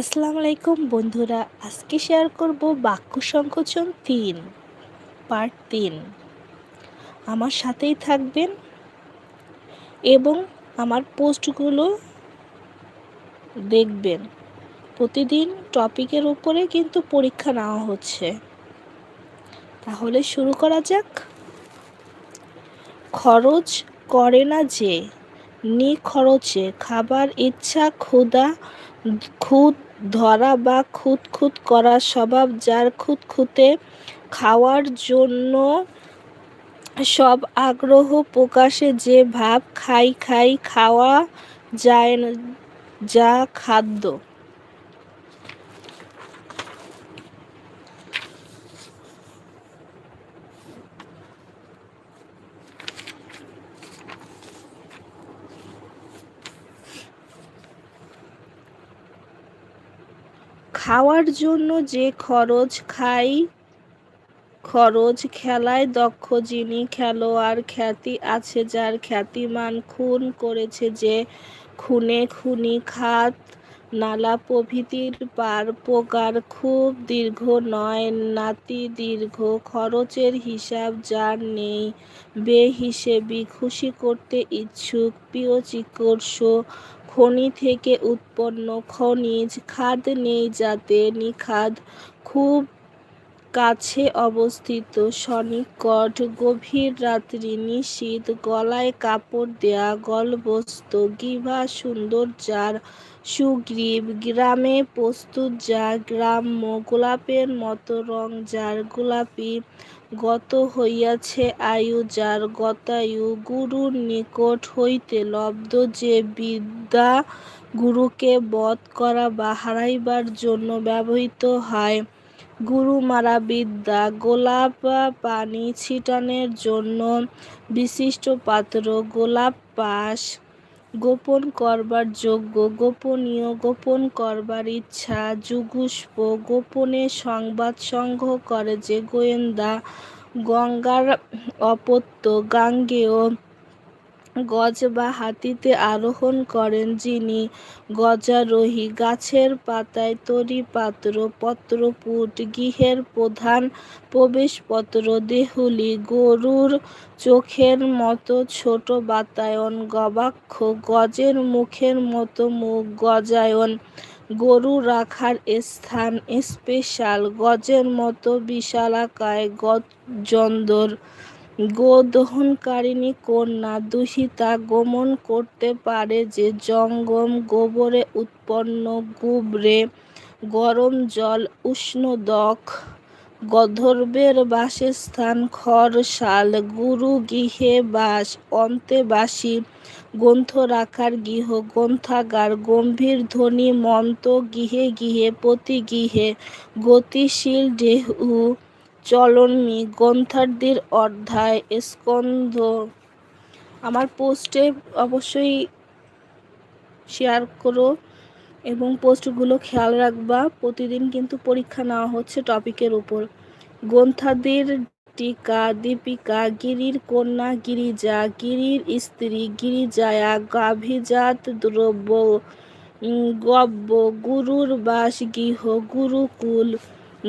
আসসালামু আলাইকুম বন্ধুরা, আজকে শেয়ার করব বাক্য সংকোচন তিন পার্ট তিন। আমার সাথেই থাকবেন এবং আমার পোস্টগুলো দেখবেন। প্রতিদিন টপিকের উপরে কিন্তু পরীক্ষা নেওয়া হচ্ছে। তাহলে শুরু করা যাক। খরচ করে না যে, নি খরচে, খাবার ইচ্ছা ক্ষুদা খুদ ধরা বা খুঁত খুঁত করা স্বভাব যার খুঁতখুঁতে খাওয়ার জন্য সব আগ্রহ প্রকাশে যে ভাব খাই খাই খাওয়া যায় যা খাদ্য। খাওয়ার জন্য যে খরচ খাই, খরচ খেলায় দক্ষ যিনি খেলোয়াড় খ্যাতি আছে যার খ্যাতিমান খুন করেছে যে খুনে খুনি খাত, নালা প্রভৃতির পার প্রকার খুব দীর্ঘ নয়, নাতি দীর্ঘ খরচের হিসাব যার নেই, বেহিসেবি খুশি করতে ইচ্ছুক, প্রিয় চিকর্ষ খনি থেকে উৎপন্ন খনিজ খাদ নেই যাতে নিখাদ খুব কাছে অবস্থিত সনিকট গভীর রাত্রি নিশীত গলায় কাপড় দেয়া গলবস্ত গিভা সুন্দর যার সুগ্রীব গ্রামে প্রস্তুত যা গ্রাম্য গোলাপের মতো রং যার গোলাপি গত হইয়াছে আয়ু যার গতায়ু গুরুর নিকট হইতে লব্ধ যে বিদ্যা গুরুকে বধ করা বা হারাইবার জন্য ব্যবহৃত হয়। গুরু মারা বিদ্যা, গোলাপ পানি ছিটানোর জন্য বিশিষ্ট পাত্র, গোলাপ পাশ গোপন করবার যোগ্য, গোপনীয়, গোপন করবার ইচ্ছা, যুগুষ্প, গোপনে সংবাদ সংগ্রহ করে যে গোয়েন্দা, গঙ্গার অপত্য, গাঙ্গেয় গজ বা হাতিতে আরোহণ করেন যিনি গজারোহী। গাছের পাতায় তরি পাত্র পত্রপুট, গৃহের প্রধান প্রবেশপত্র, দেহুলি, গরুর চোখের মতো ছোট বাতায়ন, গবাক্ষ, গজের মুখের মতো মুখ গজায়ন, গরু রাখার স্থান স্পেশাল, গজের মতো বিশালাকায় গজন্দর গোদহনকারিণী কন্যা দুহিতা গমন করতে পারে যে জঙ্গম গোবরে উৎপন্ন গুবরে গরম জল, উষ্ণ উষ্ণদক গধর্বের বাসস্থান খরশাল গুরু গৃহে বাস অন্তেবাসী গ্রন্থ রাখার গৃহ, গ্রন্থাগার, গম্ভীর ধ্বনি মন্ত গৃহে গৃহে, প্রতি গৃহে গতিশীল দেহু চলনমি গ্রন্থার্দির অধ্যায় স্কন্ধ। আমার পোস্টে অবশ্যই শেয়ার করো এবং পোস্টগুলো খেয়াল রাখবা। প্রতিদিন কিন্তু পরীক্ষা নেওয়া হচ্ছে টপিকের উপর। গ্রন্থাদির টিকা, দীপিকা, গিরির কন্যা, গিরিজা, গিরির স্ত্রী, গিরিজায়া, গাভিজাত দ্রব্য গব্য, গুরুর বাস গৃহ গুরুকুল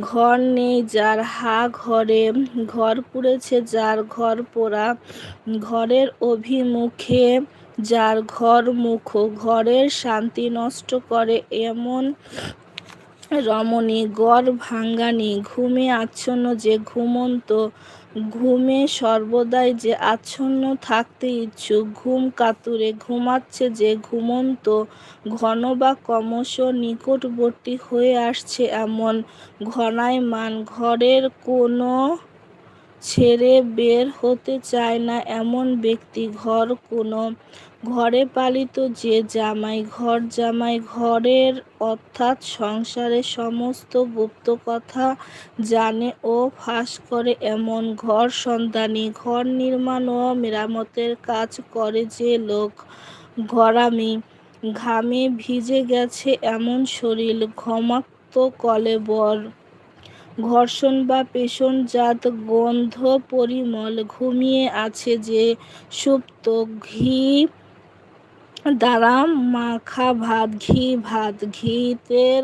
ঘর নেই যার হা ঘরে, ঘর পুড়েছে যার ঘর পোড়া। ঘরের অভিমুখে যার ঘর মুখ, ঘরের শান্তি নষ্ট করে এমন রমণী। গড় ভাঙ্গানি, ঘুমে আচ্ছন্ন যে ঘুমন্ত ঘুমে সর্বদাই যে আচ্ছন্ন থাকতে ইচ্ছুক, ঘুম কাতুরে ঘুমাচ্ছে যে ঘুমন্ত, ঘন বা ক্রমশ নিকটবর্তী হয়ে আসছে এমন ঘনায়মান। ঘরের কোনো ছেড়ে বের হতে চায় না এমন ব্যক্তি, ঘর কোনো ঘরে পালিত যে জামাই ঘর জামাই ঘরের অর্থাৎ সংসারের সমস্ত গুপ্ত কথা জানে ও ফাঁস করে এমন ঘর সন্তানী ঘর নির্মাণ ও মেরামতের কাজ করে যে লোক ঘরামি। ঘামে ভিজে গেছে এমন শরীর, ঘমাক্ত কলেবর ঘর্ষণ বা পেষণজাত গন্ধ পরিমল ঘুমিয়ে আছে যে সুপ্ত ঘি দ্বারা মাখা ভাত, ঘি ভাত, ঘিতের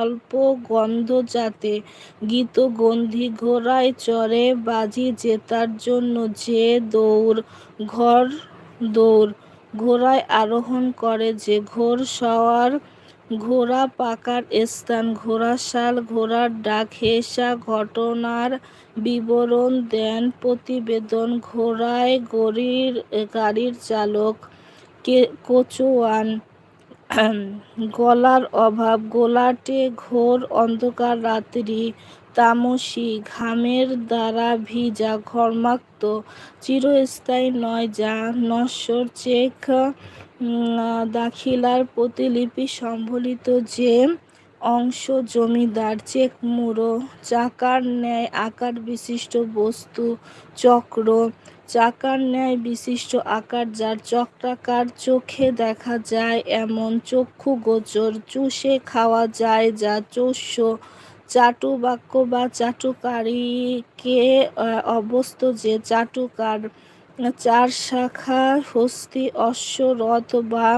অল্প গন্ধ যাতে গীত গন্ধি ঘোড়ায় চড়ে বাজি জেতার জন্য যে দৌড়, ঘর দৌড় ঘোড়ায় আরোহণ করে যে ঘোর সওয়ার, ঘোড়া পাকার স্থান ঘোড়াশাল ঘোড়ার ডাক, হেসা ঘটনার বিবরণ দেন প্রতিবেদন, ঘোড়ায় গড়ির, গাড়ির চালক কচুয়ান গলার অভাব, গোলাটে ঘোর অন্ধকার রাত্রি, তামসী, ঘামের দ্বারা ভিজা, ঘর্মাক্ত, চিরস্থায়ী নয় যা নশ্বর চেক দাখিলার প্রতিলিপি সম্বলিত যে অংশ জমিদার, চেক মুড়ো, চাকার ন্যায় আকার বিশিষ্ট বস্তু, চক্র চাকার ন্যায় বিশিষ্ট আকার যার চক্রাকার চোখে দেখা যায় এমন চক্ষু গোচর চুষে খাওয়া যায় যা চোষ্য চাটু বাক্য বা চাটুকারীকে অবস্থ যে চাটুকার চার শাখা হস্তি অশ্ব রথ বা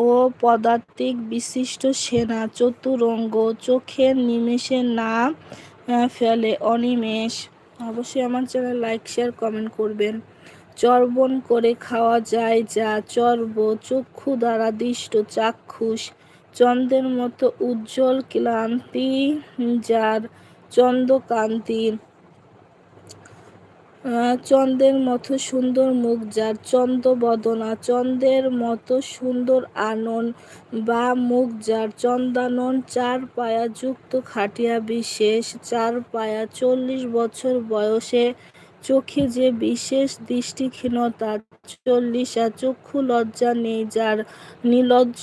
ও পদার্থিক বিশিষ্ট সেনা চতুরঙ্গ চোখের নিমেষে না ফেলে অনিমেষ। অবশ্যই আমার চ্যানেল লাইক, শেয়ার, কমেন্ট করবেন। চর্বণ করে খাওয়া যায় যা চর্ব চক্ষু দ্বারা দৃষ্ট চাক্ষুষ। চন্দ্রের মতো উজ্জ্বল ক্লান্তি যার চন্দ্রকান্তি চন্দ্রের মতো সুন্দর মুখ যার চন্দ্রবদনা চন্দ্রের মতো সুন্দর আনন বা মুখ যার চন্দানন, চার পায়া যুক্ত খাটিয়া বিশেষ, চার পায়া চল্লিশ বছর বয়সে চোখে যে বিশেষ দৃষ্টিহীনতা, চল্লিশা চক্ষু লজ্জা নেই যার নিলজ্জ,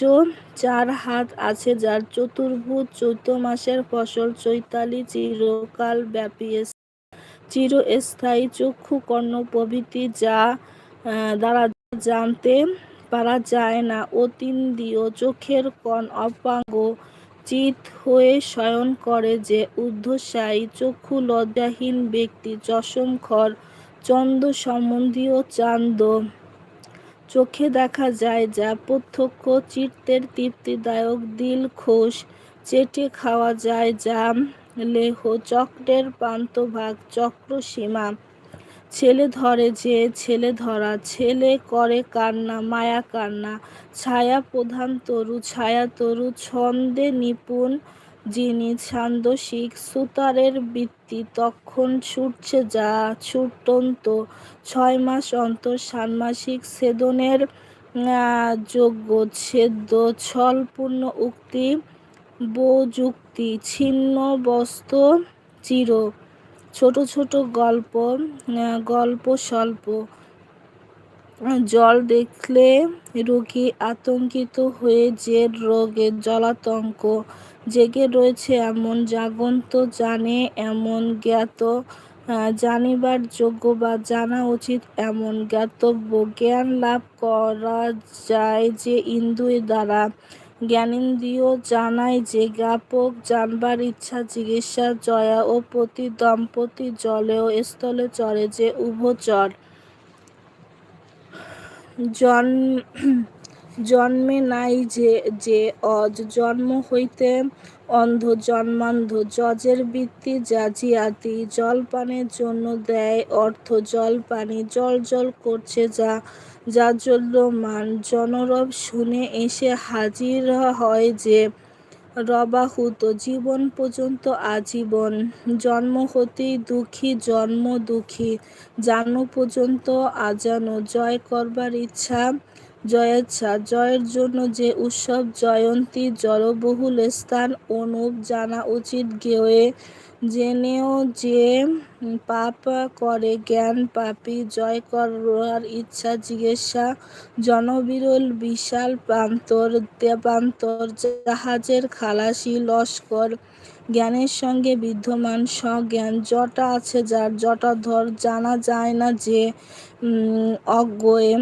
চার হাত আছে যার চতুর্ভুজ চৈত্র মাসের ফসল চৈতালি চিরকাল ব্যাপী চিরস্থায়ী চক্ষু কর্ণ প্রভৃতি যা দ্বারা জানতে পারা যায় না। অতীন্দ্রিয় চোখের কণ অপাঙ্গ চিত হয়ে শয়ন করে যে ঊর্ধ্বশায়ী চক্ষু লজ্জাহীন ব্যক্তি চশমখর চন্দ সম্বন্ধীয় চান্দ। চোখে দেখা যায় যা প্রত্যক্ষ চিত্তের তৃপ্তিদায়ক দিল খোশ চেটে খাওয়া যায় যা লেহ, চক্রের প্রান্তভাগ চক্র সীমা ছেলে ধরে যে ছেলে ধরা, ছেলে করে কান্না, মায়া কান্না। ছায়া প্রধান তরু, ছায়া তরু ছন্দে নিপুণ যিনি ছান্দসিক সুতারের বৃত্তি। তখন ছুটছে যা ছুটন্ত ছয় মাস অন্তর ষান্মাসিক ছেদনের যোগ্য। ছেদ্য, ছলপূর্ণ উক্তি বযুক্তি ছিন্ন বস্ত চির। ছোট ছোট গল্প গল্প স্বল্প। জল দেখলে রোগী আতঙ্কিত হয়ে যে রোগে জলাতঙ্ক। জেগে রয়েছে এমন, জাগন্ত জানে এমন, জ্ঞাত জানিবার যোগ্য বা জানা উচিত এমন। জ্ঞাতব্য, জ্ঞান লাভ করা যায় যে ইন্দ্রিয় দ্বারা। জ্ঞানেন্দ্রিয় জানায় যে জ্ঞাপক জানবার ইচ্ছা জিজ্ঞাসা জয়া ও প্রতি দম্পতি জলে ও স্থলে চরে যে উভচর জন্মে নাই যে যে অজ। জন্ম হইতে অন্ধ, জন্মান্ধ। জজের বৃত্তি জাজিয়াতি জলপানের জন্য দেয় অর্থ। জল পানি জল জল করছে যা জাজল্যমান জনরব শুনে এসে হাজির হয় যে রবাহুত জীবন পর্যন্ত আজীবন জন্ম হতেই দুঃখী, জন্ম দুঃখী, জানো পর্যন্ত আজানো। জয় করবার ইচ্ছা জয়েচ্ছা জয়ের জন্য যে উৎসব, জয়ন্তী জলবহুল স্থান অনুপ জানা উচিত গেয়ে জেনেও যে পাপ করে জ্ঞান পাপি, জয় করার ইচ্ছা, জিজ্ঞাসা জনবিরল বিশাল প্রান্তর, দেবান্তর জাহাজের খালাসি লস্কর জ্ঞানের সঙ্গে বিদ্যমান স্বজ্ঞান জটা আছে যার জটাধর জানা যায় না যে অজ্ঞয়ে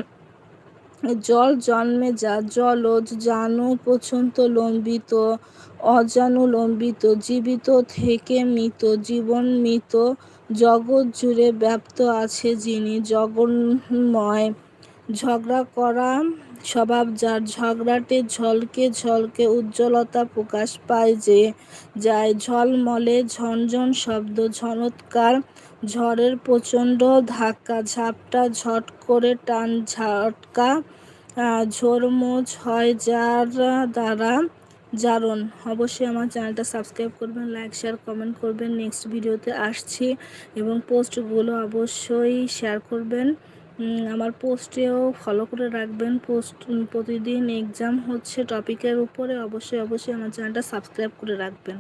জল জন্মে যা, জলজ জানু পর্যন্ত লম্বিত, অজানু লম্বিত, জীবিত থেকে মৃত, জীবন মৃত, জগৎ জুড়ে ব্যপ্ত আছে যিনি জগন্ময়। ঝগড়া করা স্বভাব যার ঝগড়াটে ঝলকে ঝলকে উজ্জ্বলতা প্রকাশ পায় যে যায় ঝলমলে ঝনঝন শব্দ, ঝনৎকার ঝড়ের প্রচণ্ড ধাক্কা, ঝাপটা ঝট করে টান, ঝটকা ঝোরমোজ হয় যার দ্বারা জারণ। অবশ্যই আমার চ্যানেলটা সাবস্ক্রাইব করবেন, লাইক, শেয়ার, কমেন্ট করবেন। নেক্সট ভিডিওতে আসছি এবং পোস্টগুলো অবশ্যই শেয়ার করবেন। আমার পোস্টেও ফলো করে রাখবেন। পোস্ট প্রতিদিন এক্সাম হচ্ছে টপিকের উপরে। অবশ্যই অবশ্যই আমার চ্যানেলটা সাবস্ক্রাইব করে রাখবেন।